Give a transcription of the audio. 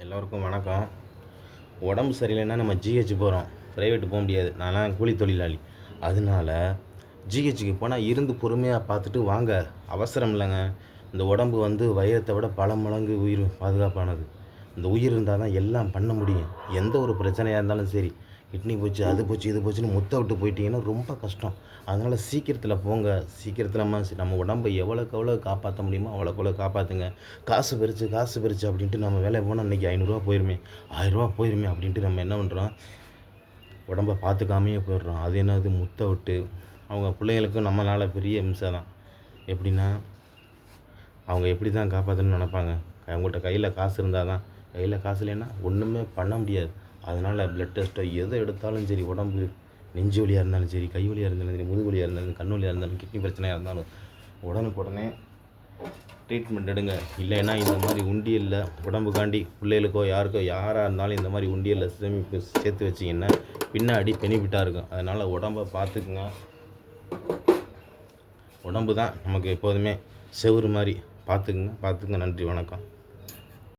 எல்லோருக்கும் வணக்கம். உடம்பு சரியில்லைன்னா நம்ம ஜிஹெச் போகிறோம் ப்ரைவேட் போக முடியாது. நான்லாம் கூலி தொழிலாளி. அதனால ஜிஹெச்சுக்கு போனால் இருந்து பொறுமையாக பார்த்துட்டு வாங்க. அவசரம் இல்லைங்க. இந்த உடம்பு வந்து வைரத்தை விட பல மடங்கு உயிர் பாதுகாப்பானது. இந்த உயிர் இருந்தால் தான் எல்லாம் பண்ண முடியும். எந்த ஒரு பிரச்சனையாக இருந்தாலும் சரி. கிட்னி போச்சு அது போச்சு இது போச்சுன்னு முத்த விட்டு போயிட்டீங்கன்னா ரொம்ப கஷ்டம். அதனால் சீக்கிரத்தில் போங்க. சீக்கிரத்தில் நம்ம நம்ம உடம்பை எவ்வளோக்கு எவ்வளோ காப்பாற்ற முடியுமோ அவ்வளோக்கு எவ்வளோ காப்பாற்றுங்க காசு பெருச்சு காசு பெருச்சு அப்படின்ட்டு நம்ம வேலை போனால் இன்றைக்கி ஐநூறுரூவா போயிருமே. ஆயிரரூவா போயிருமே அப்படின்ட்டு நம்ம என்ன பண்ணுறோம் உடம்பை பார்த்துக்காமையே போயிடுறோம். அது என்னது? முத்த விட்டு. அவங்க பிள்ளைங்களுக்கும் நம்மளால் பெரிய இம்சை தான். எப்படின்னா அவங்க எப்படி தான் காப்பாற்றணும்னு நினப்பாங்க? அவங்கள்ட்ட கையில் காசு இருந்தால் தான் கையில் காசு இல்லைன்னா ஒன்றுமே பண்ண முடியாது. அதனால் ப்ளட் டெஸ்ட்டோ எதை எடுத்தாலும் சரி உடம்பு நெஞ்சு வலியாக இருந்தாலும் சரி கை வலியாக இருந்தாலும் சரி முதுகு வலியாக இருந்தாலும் கண் வலியாக இருந்தாலும் கிட்னி பிரச்சனையாக இருந்தாலும் உடனுக்குடனே ட்ரீட்மெண்ட் எடுங்க. இல்லைன்னா இந்த மாதிரி உண்டியலில் உடம்புக்காண்டி பிள்ளைகளுக்கோ யாருக்கோ யாராக இருந்தாலும் இந்த மாதிரி உண்டியலில் சேமிப்பு சேர்த்து வச்சிங்கன்னா பின்னாடி பெனிஃபிட்டாக இருக்கும். அதனால் உடம்பை பார்த்துக்குங்க. உடம்பு தான் நமக்கு எப்போதுமே செவுரு மாதிரி. பார்த்துக்குங்க. பார்த்துக்குங்க. நன்றி. வணக்கம்.